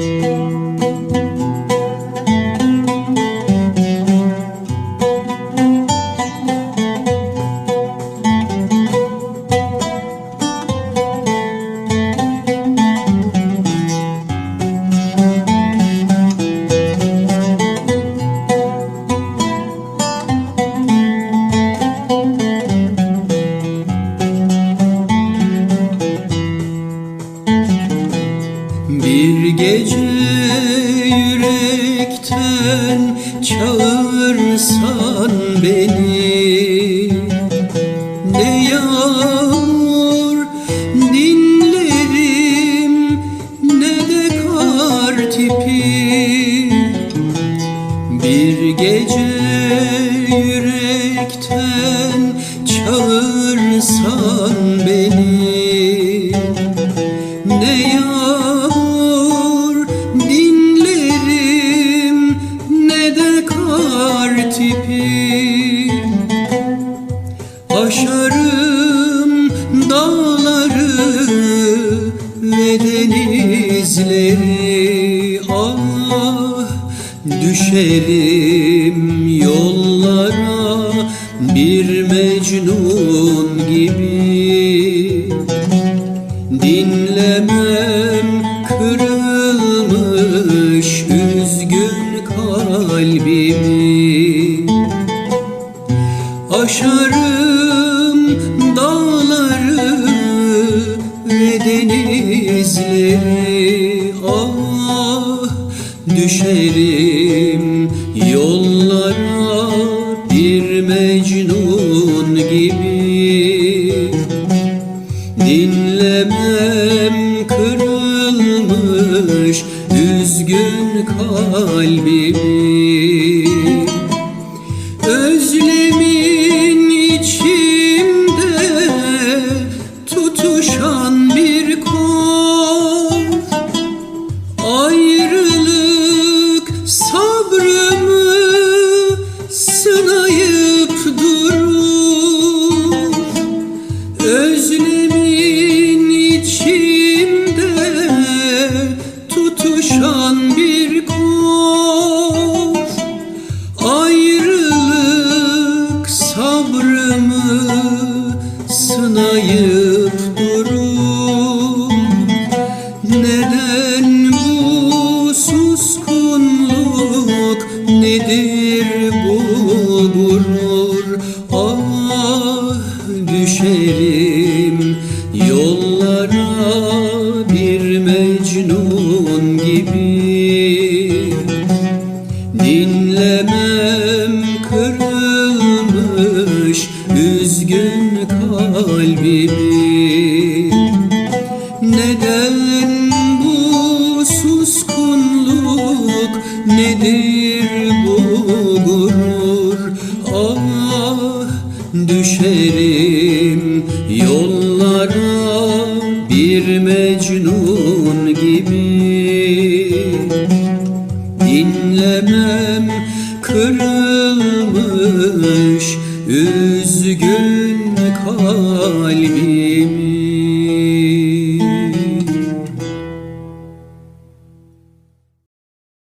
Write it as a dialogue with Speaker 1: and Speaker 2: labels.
Speaker 1: 嗯 Bir gece yürekten çağırsan beni. Ne yağmur dinlerim ne de kar tipi. Bir gece yürekten çağırsan beni. Ne yağmur ne de kar tipi. Aşarım dağları ve denizleri. Ah düşerim yollara bir mecnun gibi kalbimi. Aşarım dağları ve denizleri. Ah düşerim yollara bir mecnun gibi. Dinlemem üzgün kalbimi sınayıp durur. Neden bu suskunluk nedir bu gurur? Ah düşerim yollara bir mecnun gibi. Dinlemem kalbimi. Neden bu suskunluk? Nedir bu gurur? Ah düşerim yollara bir mecnun gibi. Dinlemem kırılmış üzgün kalbimi